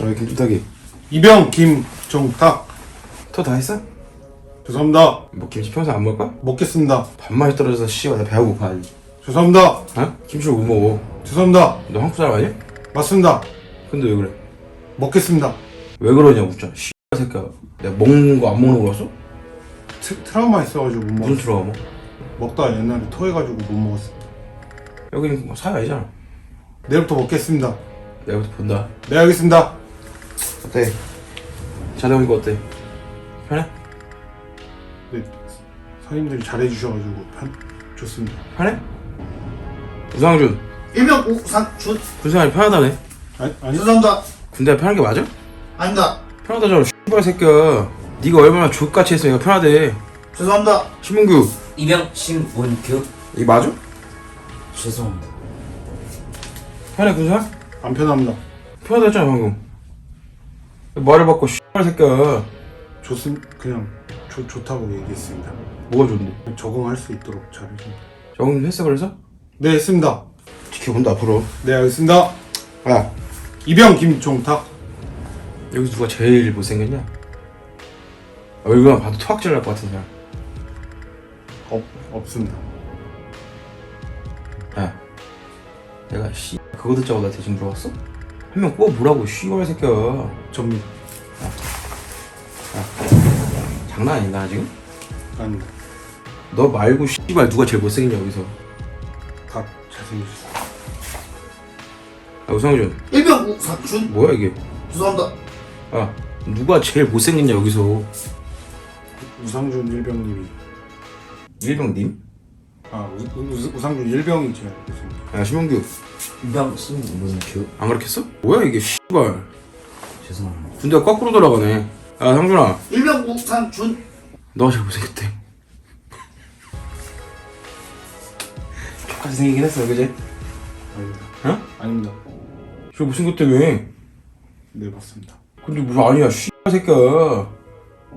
어, 김준탁이. 이병 김종탁 토 다 했어? 죄송합니다 뭐 김치 평소 안 먹을 거야? 먹겠습니다 밥맛이 떨어져서 씨발 나 배가 고파. 죄송합니다 어? 김치를 못 먹어. 죄송합니다 너 한국 사람 아니야? 맞습니다 근데 왜 그래? 먹겠습니다 왜 그러냐 묻자. 씨발 새끼야. 내가 먹는 거 안 먹는 거라서? 트, 트라우마 있어가지고 못 무슨 먹었어 트라우마? 뭐? 먹다가 옛날에 토해가지고 못 먹었어 여기는 뭐 사회 아니잖아. 내일부터 먹겠습니다 내가부터 본다. 네 알겠습니다 어때? 자다 오니까 어때? 편해? 네 선임들이 잘해주셔가지고 편, 좋습니다 편해? 우상준 일명 우상준 군생활이 편하다네. 아니, 아니 죄송합니다 군대가 편한 게 맞아? 아닙니다 편하다잖아 씨발 새끼야. 네가 얼마나 족같이 했으니까 편하대. 죄송합니다 신문규 이병 신원규 이게 맞아? 죄송합니다. 편해 군생활? 안 편합니다 편하다 했잖아 방금. 말을 바꿔 씨발 새끼야. 좋습 그냥 좋 좋다고 얘기했습니다 뭐가 좋은데? 적응할 수 있도록 잘 해줍니다 적응 했어 그래서? 네 했습니다 지켜본다 앞으로. 네 알겠습니다 야 이병 김종탁 여기서 누가 제일 못생겼냐? 얼굴만 봐도 토악질 날 것 같은 사람. 없, 없습니다 야, 내가 씨 그거 듣자고 나 대신 물어봤어? 한명 꼽아 보라고 씨발 새끼야. 접니다 장난 아니다 지금? 아닙니다 너 말고 씨발 누가 제일 못생겼냐 여기서? 다 잘생기셨어요 야 우상준 일명 우상준 뭐야 이게? 죄송합니다 아 누가 제일 못생겼냐 여기서? 우상준 일병님이 일병님? 아 우, 우, 우상준 일병이 알겠습니다 야 신문규 이병 신원규 안 가르쳤어? 뭐야 이게 씨발 죄송합니다. 군대가 거꾸로 돌아가네. 야 상준아 일명 우상준 너가 제일 못생겼대. 똑같이 생기긴 했어 그지? 아닙니다 어? 아닙니다 제일 못생겼다며. 네 맞습니다 근데 무슨 아니야 씨발 새끼야. 야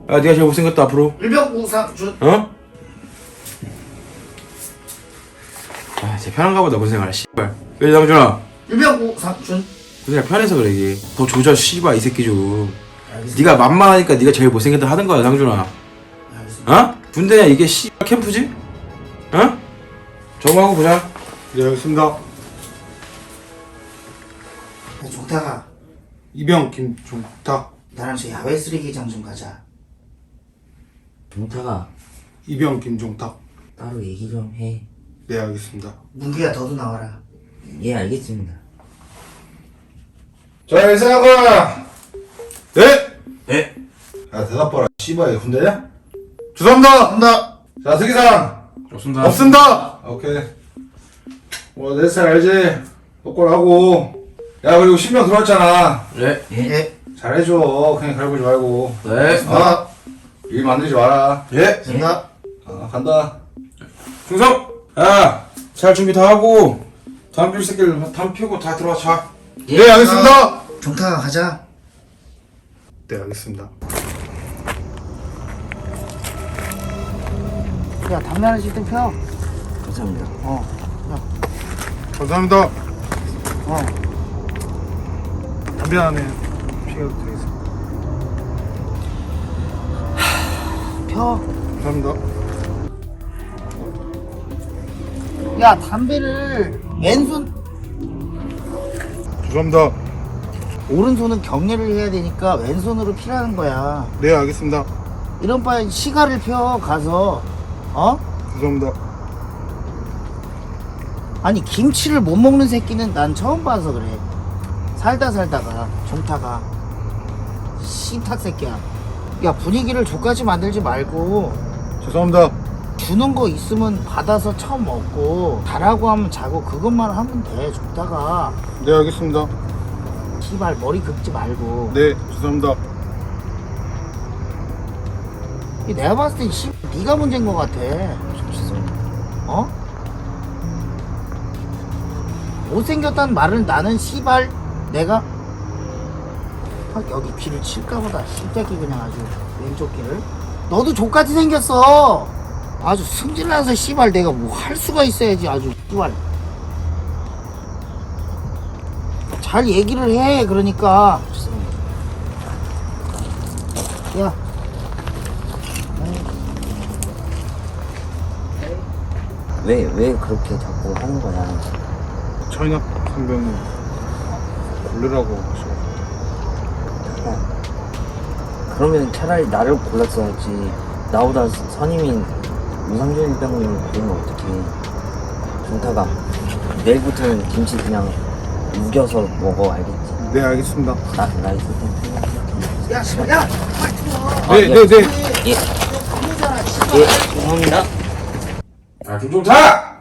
네가 제일 못생겼다 앞으로. 일명 우상준 어? 아, 쟤 편한가 보다 고생할 씨발. 그래 상준아. 일명 우상준 그냥 편해서 그래 이게. 더 조져 씨발 이 새끼 좀. 네가 만만하니까 네가 제일 못생겼다 하는 거야 상준아. 어? 군대냐 이게 씨발 캠프지? 어? 저거 하고 보자. 네 알겠습니다 종탁아 이병 김종탁 나랑 저 야외 쓰레기장 좀 가자 종타가 이병 김종탁 따로 얘기 좀 해. 네 알겠습니다 문규야 너도 나와라 예 알겠습니다. 자, 일생아가 네 예. 야, 대답 봐라. 씨발, 군대냐? 죄송합니다 죄송합니다 자, 특이상. 좋습니다. 없습니다 오케이. 뭐, 내 스타일 알지? 똑바로 하고. 야, 그리고 신명 들어왔잖아. 네. 예 잘해줘. 그냥 갈구지 말고. 네. 아, 일 만들지 마라. 예. 죄송합니다 아, 간다. 충성. 야, 잘 준비 다 하고 다음 필 새끼를 담 피우고 다 들어와 자. 네 알겠습니다 종탁아 가자 네 알겠습니다 야 담배 하나 씩 좀 펴. 감사합니다. 어. 감사합니다 어. 담배 하나 피워도 되겠습니다 펴. 감사합니다 야 담배를 왼손 죄송합니다 오른손은 격려를 해야 되니까 왼손으로 피라는 거야. 네 알겠습니다 이런 바에 시가를 펴 가서 어? 죄송합니다 아니 김치를 못 먹는 새끼는 난 처음 봐서 그래. 살다 살다가 종타가 씨탁 새끼야. 야 분위기를 족같이 만들지 말고 죄송합니다 주는 거 있으면 받아서 처음 먹고 자라고 하면 자고 그것만 하면 돼 종타가. 네 알겠습니다. 씨발 머리 긁지 말고. 네 죄송합니다. 이 내가 봤을 땐 씨, 네가 문제인 것 같아. 어? 못생겼다는 말을 나는 씨발 내가? 아, 여기 귀를 칠까 보다 씨새끼 그냥 아주 왼쪽 귀를. 너도 족같이 생겼어 아주 승질나서 씨발 내가 뭐 할 수가 있어야지 아주 씨발 잘 얘기를 해 그러니까. 야 왜, 왜 그렇게 자꾸 하는 거냐. 차이나 상병이 골르라고 하셔. 그러면 차라리 나를 골랐어야지. 나보다 선임인 우상준 일병님을 고르면 어떡해. 중타가 내일부터는 김치 그냥 우겨서 먹어, 알겠지? 네 알겠습니다. 나, 나 있을 때. 야, 야, 빨리 들어와. 네, 네, 네. 예. 예, 죄송합니다. 아 김종타!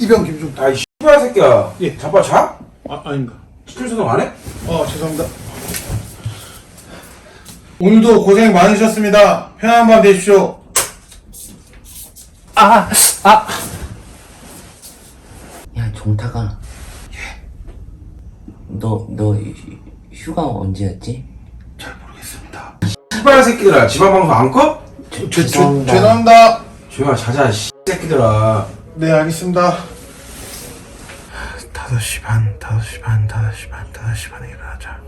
이병 김종. 아이 씨발 새끼야 예. 자빠 자? 아 아닙니다. 시출소동 안 해? 어 죄송합니다. 오늘도 고생 많으셨습니다. 편안한 밤 되십시오. 야, 종타가. 너, 너 휴- 휴가 언제였지? 잘 모르겠습니다 씨발 새끼들아 집안 방송 안 꺼? 죄, 죄, 죄송합니다. 죄송합니다. 조용히 자자 씨 새끼들아 네 알겠습니다. 5시 반, 5시 반, 5시 반, 5시 반에 일어나자.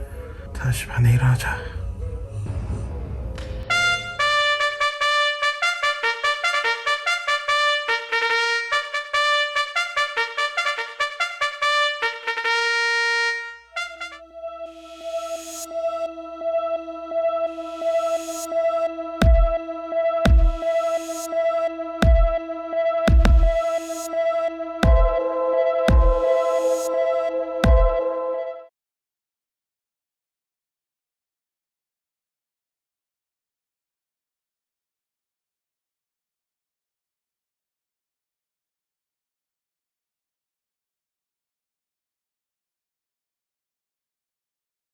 5시 반에 일어나자.